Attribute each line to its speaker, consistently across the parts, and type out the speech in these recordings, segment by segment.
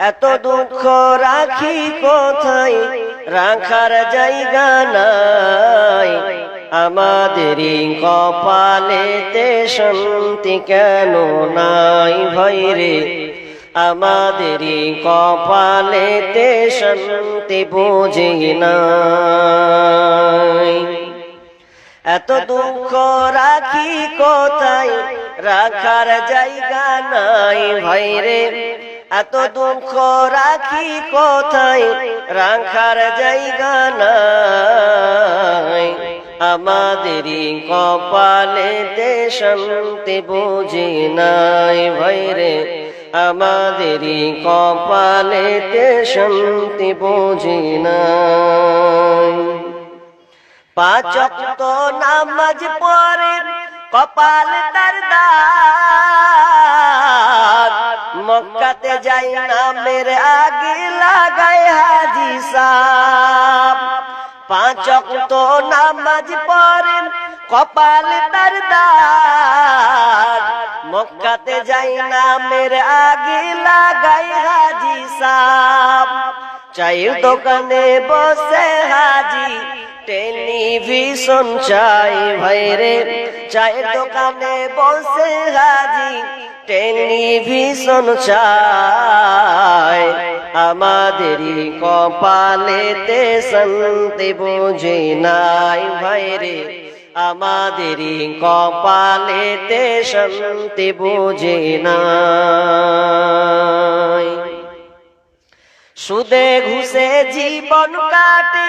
Speaker 1: এত দুঃখ রাখি কোথায়? রাখার জায়গা নাই। আমাদেরই কপালেতে শান্তি কেন নাই ভাইরে আমাদেরই কপালেতে শান্তি বুঝি নাই। এত দুঃখ রাখি কোথায়? রাখার জায়গা নাই ভাইরে এত দুঃখ রাখি কোথায়? রাখার জায়গা নাই। আমাদেরই কপালেতে শান্তি বুঝি নাই। ভাইরে আমাদেরই কপালেতে শান্তি বুঝি নাই। পাঁচ অক্ত নামাজ পড়ে, কপাল তার দাগ মক্কাতে যাই নামের আগে লাগাই হাজি সাপ। পাঁচ অক্ত নামাজ পড়ে কপাল তার মক্কাতে যাই নামের আগে লাগাই হাজি সাপ। চায়ের দোকানে বসে হাজি টেলিভিশন চাই ভাইরে চায়ের দোকানে বসে হাজি টেলিভিশন চাই। আমাদেরই কপালেতে শান্তি বুঝি নাই ভাইরে আমাদেরই কপালেতে শান্তি বুঝি নাই। সুদে ঘুষে জীবন কাটে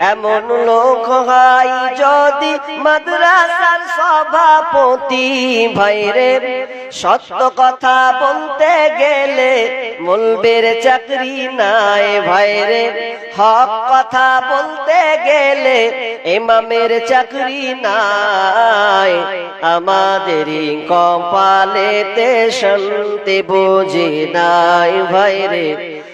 Speaker 1: এমন লোক হয় যদি মাদ্রাসার সভাপতি। ভাইরে, সত্য কথা বলতে গেলে মুলবের চাকরি নাই ভাইরে। হক কথা বলতে গেলে ইমামের চাকরি নাই। আমাদেরই কপালেতে শান্তি বুঝি নাই ভাইরে।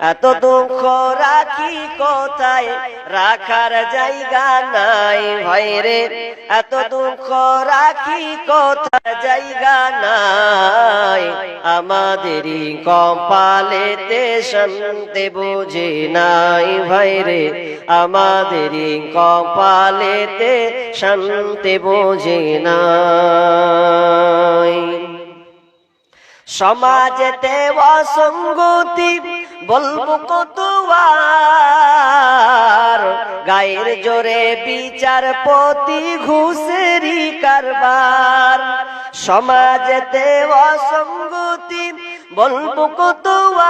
Speaker 1: এত দুঃখ রাখি কোথায়? রাখার জায়গা নাই। ভাইরে এত দুঃখ রাখি কোথায়? জায়গা নাই। আমাদেরই কপালেতে শান্তি বুঝি নাই। ভাইরে আমাদেরই কপালেতে শান্তি বুঝি নাই। সমাজেতে অসঙ্গতি বলব কতবার, গায়ের জোরে বিচারপতি ঘুষেরি কারবার। সমাজেতে অসঙ্গতি, বলব কতবার,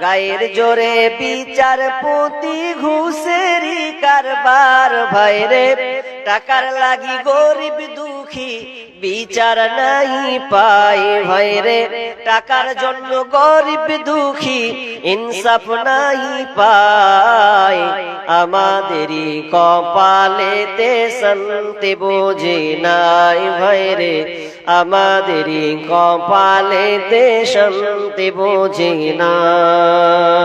Speaker 1: গায়ের জোরে বিচারপতি ঘুষেরি কারবার। ভাইরে টাকার লাগি গরিব দুঃখী, বিচার নাই পাই ভাইরে টাকার জন্য গরিব দুঃখী, ইনসাফ নাই পাই আমাদেরই কপালেতে শান্তি বুঝি নাই ভাইরে আমাদেরই কপালেতে শান্তি বুঝি নাই।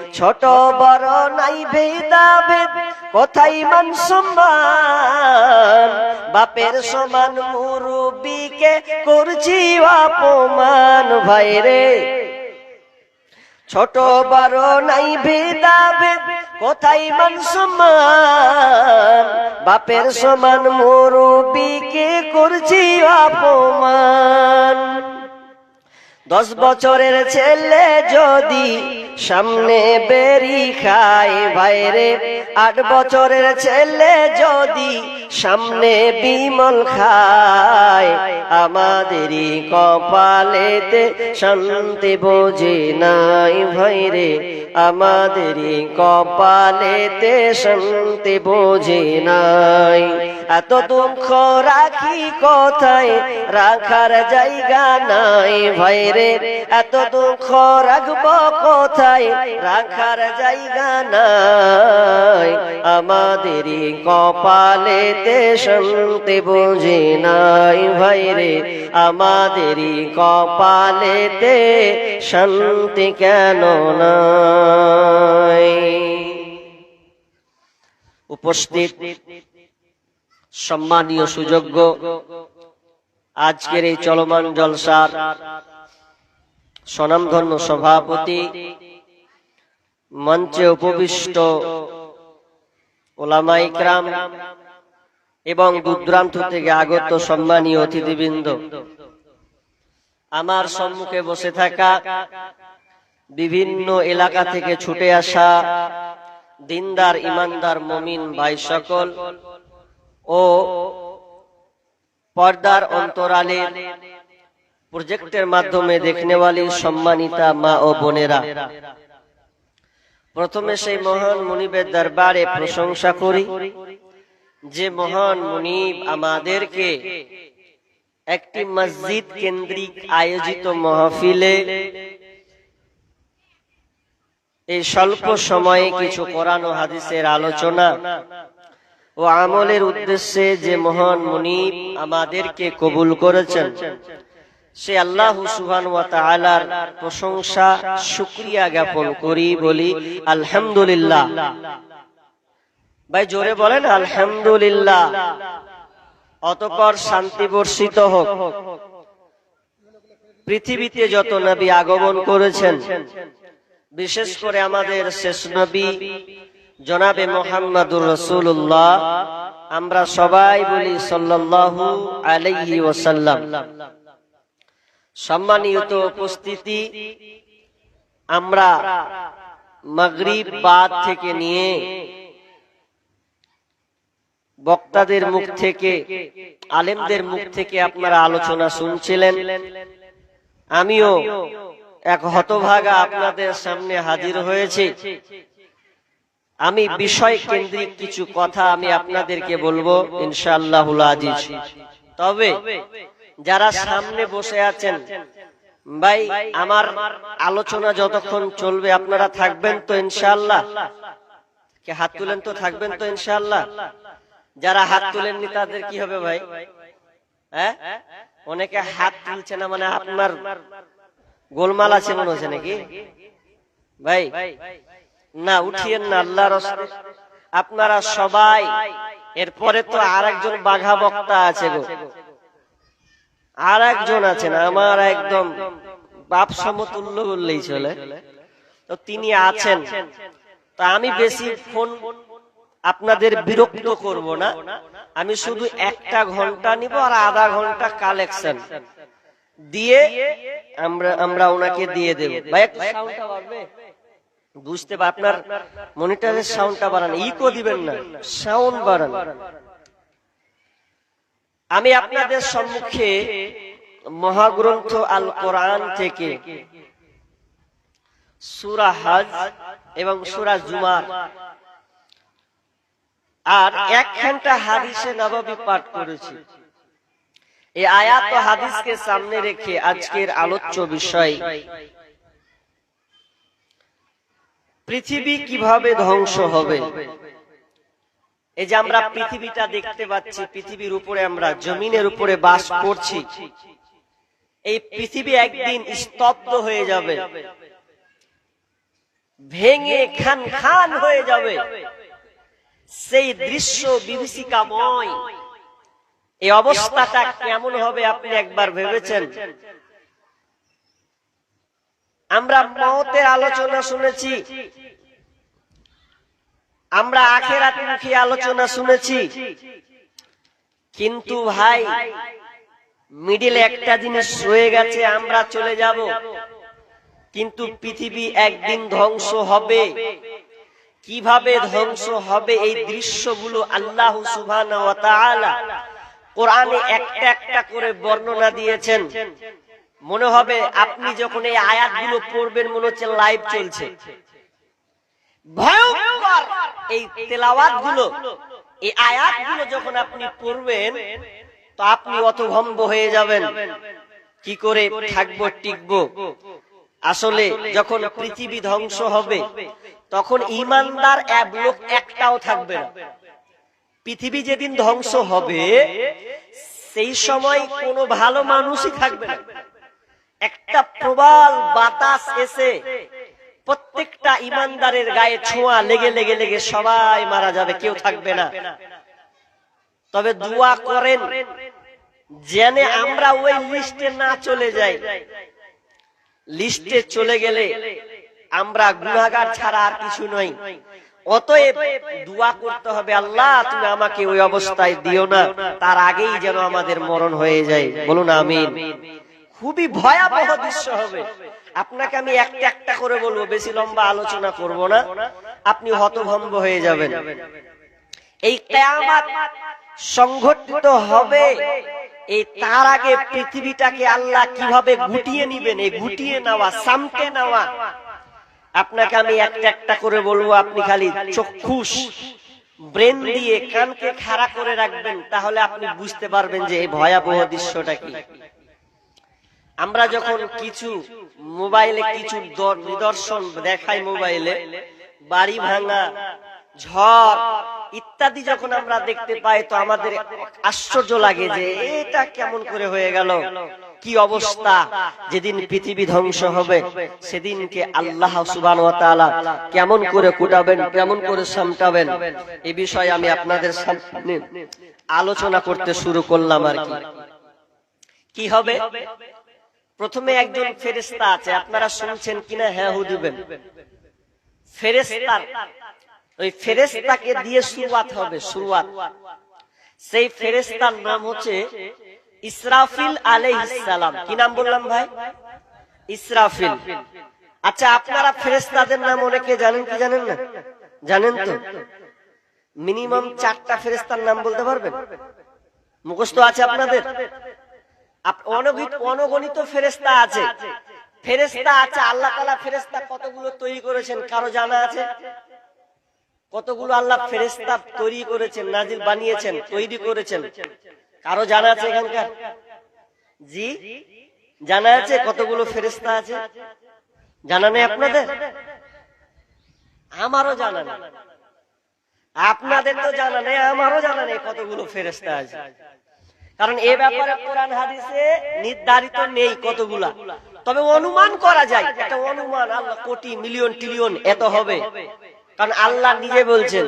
Speaker 1: ছোট বড় নাই ভেদাভেদ কোথায় মান সম্মান। বাপের সমান মুরুবিকে করছি অপমান, ভাইরে। ছোট বড় নাই ভেদাভেদ কোথায় মান সম্মান। বাপের সমান মুরুবিকে করছি অপমান। দশ বছরের ছেলে যদি সামনে বেরি খায়, ভাইরে, আট বছরের ছেলে যদি সামনে বিমল খায়, আমাদেরই কপালেতে শান্তি বোঝে নাই, ভাইরে, আমাদেরই কপালেতে শান্তি বোঝে নাই। এত দুঃখ রাখি কোথায়? রাখার জায়গা নাই ভাইরে এত দুঃখ রাখব কোথায়? রাখার জায়গা নাই। আমাদেরই কপালেতে শান্তি বোঝে নাই ভাইরে আমাদেরই কপালেতে শান্তি কেন নাই? উপস্থিত সম্মানীয় সুযোগ্য আজকের এই চলমান জলসার স্বনামধন্য সভাপতি, মঞ্চে উপবিষ্ট ওলামাইকরাম এবং দূরদূরান্ত থেকে আগত সম্মানীয় অতিথিবৃন্দ। আমার সম্মুখে বসে থাকা বিভিন্ন এলাকা থেকে ছুটে আসা দিনদার, ইমানদার, মমিন ভাই সকল ও পর্দার অন্তরালে প্রজেক্টের মাধ্যমে দেখনেওয়ালি সম্মানিতা মা ও বোনেরা। প্রথমে সেই মহান মুনিবের দরবারে প্রশংসা করি, যে মহান মুনিব আমাদেরকে একটি মসজিদ কেন্দ্রিক আয়োজিত মহফিলে এই স্বল্প সময়ে কিছু কোরআন হাদিসের আলোচনা ও আমলের উদ্দেশ্যে যে মহান মুনিব আমাদেরকে কবুল করেছেন, সে আল্লাহ সুহান প্রশংসা, শুক্রিয়া জ্ঞাপন করি বলি, আলহামদুলিল্লাহ। ভাই, জোরে বলেন, আলহামদুলিল্লাহ। অতপর শান্তি বর্ষিত হোক। পৃথিবীতে যত নবী আগমন করেছেন, বিশেষ করে আমাদের শেষ নবী জনাবে মোহাম্মদুর রসুল্লাহ আমরা সবাই বলি সাল্লাল্লাহু আলাইহি ওয়াসাল্লাম। সম্মানিত উপস্থিতি, আমরা মাগরিব বাদ থেকে নিয়ে বক্তাদের মুখ থেকে, আলেমদের মুখ থেকে আপনারা আলোচনা শুনছিলেন। আমিও এক হতভাগা আপনাদের সামনে হাজির হয়েছে। আমি বিষয় কেন্দ্রিক কিছু কথা আমি আপনাদেরকে বলব ইনশাআল্লাহুল আজিজ। তবে যারা সামনে বসে আছেন ভাই আমার আলোচনা যতক্ষণ চলবে আপনারা থাকবেন তো ইনশাআল্লাহ। কে হাত তুলেন তো থাকবেন তো ইনশাআল্লাহ। যারা হাত তুলেননি তাদের কি হবে ভাই? হ্যাঁ? অনেকে হাত তুলছে না মানে আপনার গোলমাল আছে মনে হচ্ছে নাকি? ভাই না উঠিয়েন না আল্লাহর হস্তে। আপনারা সবাই, এরপরে তো আর একজন বাঘা বক্তা আছে গো। আর একজন আছেন, আমার একদম বাপ সমতুল্য বললেই চলে। তো তিনি আছেন। তা আমি বেশি ফোন আপনাদের বিরক্ত করব না। আমি শুধু একটা ঘণ্টা নিব আর আধা ঘণ্টা কালেকশন দিয়ে আমরা আমরা ওনাকে দিয়ে দেব। ভাই, একটু সাউন্ডটা বাড়বে? বুঝতে পার আপনার মনিটরের সাউন্ডটা বাড়ান ইকো দিবেন না, সাউন্ড বাড়ান। আমি আপনাদের সম্মুখে মহাগ্রন্থ আল কোরআন থেকে সুরা হাজ এবং সুরা জুমার আর এক ঘণ্টা হাদিসে নবাবী পাঠ করেছি। এই আয়াত হাদিসকে সামনে রেখে আজকের আলোচ্য বিষয় পৃথিবী কীভাবে ধ্বংস হবে? এই যে আমরা পৃথিবীটা দেখতে পাচ্ছি, পৃথিবীর উপরে আমরা জমিনের উপরে বাস করছি, এই পৃথিবী একদিন স্তব্ধ হয়ে যাবে, ভেঙে খান খান হয়ে যাবে। সেই দৃশ্য বিভীষিকাময়, এই অবস্থাটা কেমন হবে আপনি একবার ভেবেছেন? আমরা মতের আলোচনা শুনেছি। আমরা আখের আখেরাতমুখী আলোচনা শুনেছি? কিন্তু ভাই, মিডিলে একটা জিনিস রয়ে গেছে, আমরা চলে যাব। কিন্তু পৃথিবী একদিন ধ্বংস হবে। কীভাবে ধ্বংস হবে এই দৃশ্যগুলো আল্লাহ সুবহানাহু ওয়া তাআলা কোরআনে একটা একটা করে বর্ণনা দিয়েছেন। মনে হবে আপনি যখন এই আয়াতগুলো পড়বেন, মনে হচ্ছে লাইভ চলছে। ভয়ঙ্কর এই তেলাওয়াতগুলো এই আয়াতগুলো যখন আপনি পড়বেন, তো আপনি অতভম্ব হয়ে যাবেন। কি করে থাকব, টিকবো? আসলে যখন পৃথিবী ধ্বংস হবে, তখন ইমানদার এক লোক একটাও থাকবে না। পৃথিবী যেদিন ধ্বংস হবে, সেই সময় কোনো ভালো মানুষই থাকবে না। একটা প্রবল বাতাস এসে প্রত্যেকটা ইমানদারের গায়ে ছোঁয়া লেগে লেগে লেগে সবাই মারা যাবে, কেউ থাকবে না। তবে দোয়া করেন জেনে আমরা ওই লিস্টে না চলে যাই, লিস্টে চলে গেলে আমরা গুণাগার ছাড়া আর কিছু নই। অতএব দোয়া করতে হবে, আল্লাহ তুমি আমাকে ওই অবস্থায় দিও না, তার আগেই যেন আমাদের মরণ হয়ে যায়। বলুন, আমিন। খুবই ভয়াবহ দৃশ্য হবে। আপনাকে আমি একটা একটা করে বলব, বেশি লম্বা আলোচনা করব না। আপনি হতভম্ব হয়ে যাবেন। এই কেয়ামাত সংঘটিত হবে, এই তার আগে পৃথিবীটাকে আল্লাহ কীভাবে গুটিয়ে নিবেন, এই গুটিয়ে নেওয়া, সামকে নেওয়া, আপনাকে আমি একটা একটা করে বলব, আপনি খালি চক্ষুষ, ব্রেন দিয়ে কানকে খাড়া করে রাখবেন, তাহলে আপনি বুঝতে পারবেন যে এই ভয়াবহ দৃশ্যটা কি। আমরা যখন কিছু মোবাইলে কিছু নিদর্শন দেখাই মোবাইলে, বাড়ি ভাঙা, ঝড় ইত্যাদি যখন আমরা দেখতে পাই, তো আমাদের আশ্চর্য লাগে যে এটা কেমন করে হয়ে গেল? কি অবস্থা? যেদিন পৃথিবী ধ্বংস হবে, সেদিনকে আল্লাহ সুবান কেমন করে কুটাবেন, কেমন করে সামটাবেন? এ বিষয়ে আমি আপনাদের আলোচনা করতে শুরু করলাম আর কি। কি হবে? প্রথমে একজন ফেরেস্তা আছে আপনারা শুনছেন কিনা? হ্যাঁ হু দিবেন। ফেরেস্তার ওই ফেরেস্তাকে দিয়ে শুরুয়াত হবে শুরুয়াত। সেই ফেরেস্তার নাম হচ্ছে ইসরাফিল আলাইহিসসালাম কি নাম বললাম ভাই? ইসরাফিল। আচ্ছা আপনারা ফেরেস্তাদের নাম অনেকে জানেন কি জানেন না? জানেন তো? মিনিমাম চারটা ফেরেস্তার নাম বলতে পারবেন? মুখস্থ আছে আপনাদের? অনগণিত ফেরেস্তা আছে। ফেরেস্তা আছে আল্লাহ তালা ফেরেস্তা কতগুলো তৈরি করেছেন কারও জানা আছে? কতগুলো আল্লাহ ফেরেস্তা তৈরি করেছেন নাজিল বানিয়েছেন তৈরি করেছেন? কারও জানা আছে এখানকার? জি? জানা আছে কতগুলো ফেরেস্তা আছে? জানা নেই আপনাদের? আমারও জানা নেই। আপনাদের তো জানা নেই আমারও জানা নেই কতগুলো ফেরেস্তা আছে। কারণ এ ব্যাপারে কোরআন হাদিসে নির্ধারিত নেই কতগুলা। তবে অনুমান করা যায় একটা অনুমান আল্লাহ কোটি মিলিয়ন ট্রিলিয়ন এত হবে। কারণ আল্লাহ নিজে বলছেন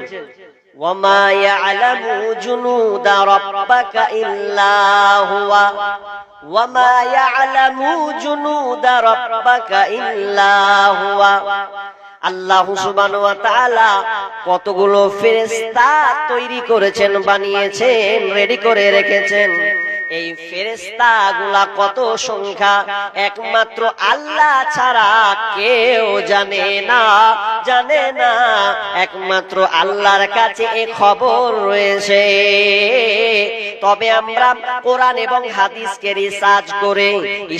Speaker 1: ইল্লা হুয়া। আল্লাহ কতগুলো ফেরেশতা তৈরি করেছেন, বানিয়েছেন রেডি করে রেখেছেন। এই ফেরেশতা গুলা কত সংখ্যা? একমাত্র আল্লাহ ছাড়া কেউ জানে না জানে না। একমাত্র আল্লাহর কাছে এ খবর রয়েছে। তবে আমরা কোরআন এবং হাদিসকে রিসার্চ করে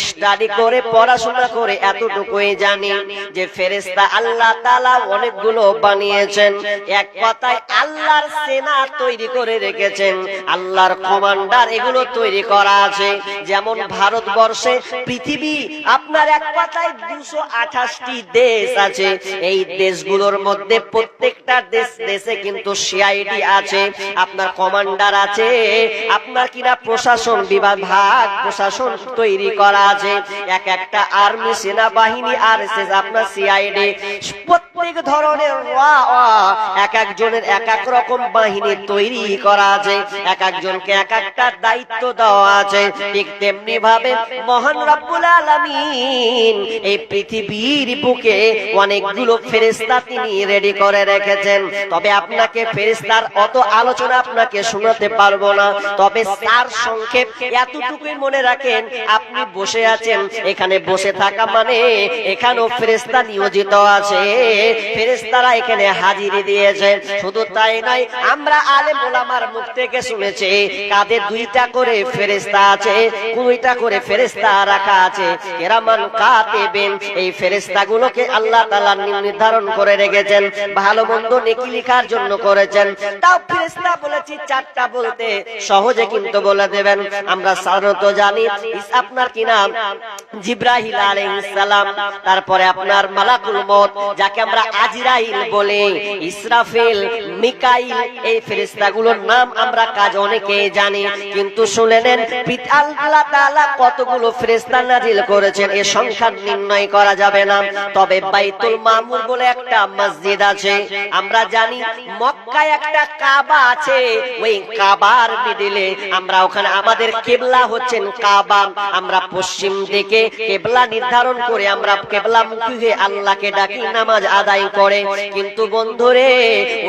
Speaker 1: স্টাডি করে, পড়াশোনা করে এতটুকুই জানি যে ফেরেশতা আল্লাহ তাআলা অনেকগুলো বানিয়েছেন। এক কথায় আল্লাহর সেনা তৈরি করে রেখেছেন, আল্লাহর কমান্ডার এগুলো তৈরি করা আছে। যেমন ভারতবর্ষে পৃথিবী, আপনার এক কথায় দুশো আঠাশটি দেশ আছে। এই দেশগুলোর মধ্যে প্রত্যেকটা দেশ, দেশে কিন্তু সিআইডি আছে, আপনার কমান্ডার আছে আপনার কিনা প্রশাসন বিভাগ, ভাগ প্রশাসন তৈরি করা আছে। এক একটা আর্মি, সেনাবাহিনী আর এসএস আপনার সিআইডি প্রত্যেক ধরনের এক একজনের এক এক রকম বাহিনী তৈরি করা আছে। এক একজনকে এক একটা দায়িত্ব দেওয়া আছে। ঠিক তেমনি ভাবে মহান রব্বুল আলামিন এই পৃথিবীর বুকে অনেকগুলো ফেরেশতা তিনি রেডি করে রেখেছেন। তবে আপনাকে ফেরেস্তার অত আলোচনা আপনাকে শোনাতে পারব না। তবে তার সংক্ষেপ এতটুকুই মনে রাখেন, আপনি বসে আছেন, এখানে বসে থাকা মানে এখানেও ফেরেস্তা নিয়োজিত আছে ফেরেস্তারা এখানে হাজিরি দিয়েছে, শুধু তাই নয়, আমরা আলেম ওলামার মুখ থেকে শুনেছি কাঁধে দুইটা করে ফেরেস্তা আছে দুইটা করে ফেরেস্তা রাখা আছে, কেরামান কাতেবেন, এই ফেরেস্তা গুলোকে আল্লাহ তাআলা নির্ধারণ করে রেখেছেন, ভালো মন্দ নেকি লেখার জন্য করেছেন, তাও ফেরেস্তা বলেছি চারটা বলতে সহজে কিন্তু বলে দেবেন, আমরা সাধারণত জানি আপনার কি নাম? জিব্রাহিল সালাম। তারপরে আপনার মালাকুল মত যাকে আমরা আজরাইল বলি। ইসরাফিল, মিকাইল, এই ফেরেশতাগুলোর নাম আমরা কাজ অনেকে জানি। কিন্তু শুনে নেন আল্লাহ কতগুলো ফেরেশতা নাজিল করেছেন, এ সংখ্যা নির্ণয় করা যাবে না। তবে বাইতুল মামুর বলে একটা মসজিদ আছে। আমরা জানি, মক্কায় একটা কাবা আছে। ওই কাবার মিডিলে আমরা ওখানে আমাদের কেবলা হচ্ছেন কাবা। আমরা পশ্চিম দিকে কেবলা নির্ধারণ করে আমরা কেবলা মুখী হয়ে আল্লাহকে ডাকি, নামাজ আদায় করে। কিন্তু বন্ধুরে,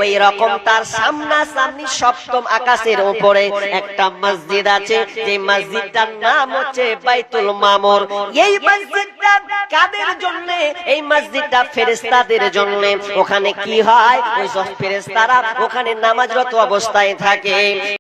Speaker 1: ওই রকম তার সামনা সামনি সপ্তম আকাশের উপরে একটা মসজিদ আছে। যে মসজিদটার নাম হচ্ছে বাইতুল মামুর। এই মসজিদটা কাদের জন্য? এই মসজিদটা ফেরেশতাদের জন্য। ওখানে কি হয়? ওই সব ফেরেশতারা ওখানে নামাজরত অবস্থায় থাকে।